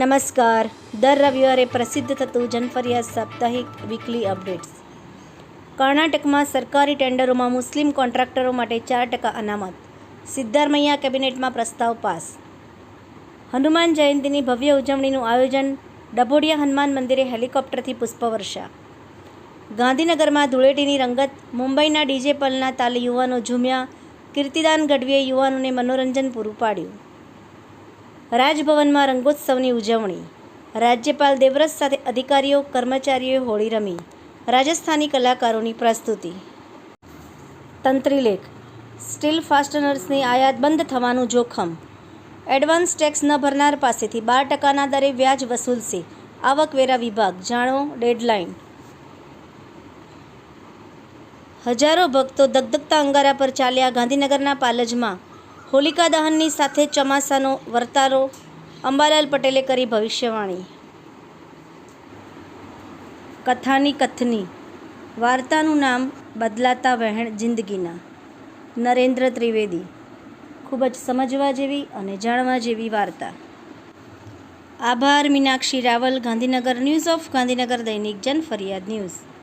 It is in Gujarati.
નમસ્કાર. દર રવિવારે પ્રસિદ્ધ થતું જનફરિયાદ સાપ્તાહિક વીકલી અપડેટ્સ કર્ણાટકમાં સરકારી ટેન્ડરોમાં મુસ્લિમ કોન્ટ્રાક્ટરો માટે ચાર ટકા અનામત. સિદ્ધારમૈયા કેબિનેટમાં પ્રસ્તાવ પાસ. હનુમાન જયંતીની ભવ્ય ઉજવણીનું આયોજન ડભોડિયા હનુમાન મંદિરે હેલિકોપ્ટરથી પુષ્પવર્ષા. ગાંધીનગરમાં ધૂળેટીની રંગત, મુંબઈના ડીજે પલના તાલે યુવાનો ઝૂમ્યા, કીર્તિદાન ગઢવીએ યુવાનોને મનોરંજન પૂરું પાડ્યું. રાજભવનમાં રંગોત્સવની ઉજવણી. રાજ્યપાલ દેવવ્રત સાથે અધિકારીઓ કર્મચારીઓએ હોળી રમી. રાજસ્થાની કલાકારોની પ્રસ્તુતિ. તંત્રીલેખ સ્ટીલ ફાસ્ટનર્સની આયાત બંધ થવાનું જોખમ. એડવાન્સ ટેક્સ ન ભરનાર પાસેથી બાર ટકાના દરે વ્યાજ વસૂલશે. આવકવેરા વિભાગ. જાણો ડેડલાઇન. હજારો ભક્તો દગદગતા અંગારા પર ચાલ્યા ગાંધીનગરના પાલજમાં. હોલિકા દહનની સાથે ચોમાસાનો વર્તારો અંબાલાલ પટેલે કરી ભવિષ્યવાણી. કથાની કથની. વાર્તાનું નામ બદલાતા વહેણ જિંદગીના. નરેન્દ્ર ત્રિવેદી. ખૂબ જ સમજવા જેવી અને જાણવા જેવી વાર્તા. આભાર મીનાક્ષી રાવલ, ગાંધીનગર ન્યૂઝ ઓફ ગાંધીનગર દૈનિક જન ફરિયાદ ન્યૂઝ.